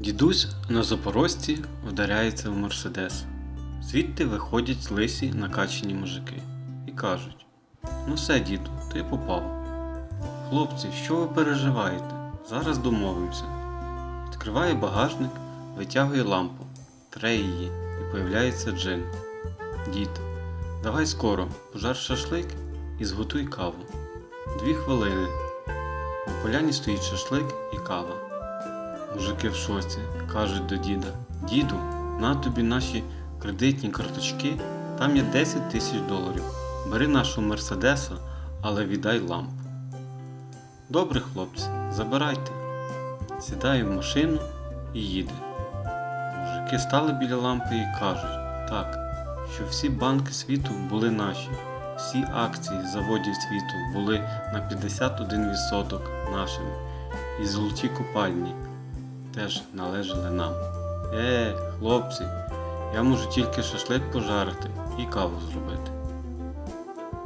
Дідусь на запорожці вдаряється в мерседес. Звідти виходять лисі накачані мужики і кажуть: Ну все, діду, ти попав. Хлопці, що ви переживаєте? Зараз домовимося. Відкриває багажник, витягує лампу, тре її і появляється джин. Дід, давай скоро, пожар шашлик і зготуй каву. Дві хвилини. На поляні стоїть шашлик і кава. Мужики в шоці кажуть до діда: Діду, на тобі наші кредитні карточки, там є 10 тисяч доларів. Бери нашого Мерседеса, але віддай лампу. Добре, хлопці, забирайте. Сідає в машину і їде. Мужики стали біля лампи і кажуть, так, що всі банки світу були наші, всі акції заводів світу були на 51% нашими, і золоті купальні теж належали нам. Е, хлопці, я можу тільки шашлик пожарити і каву зробити.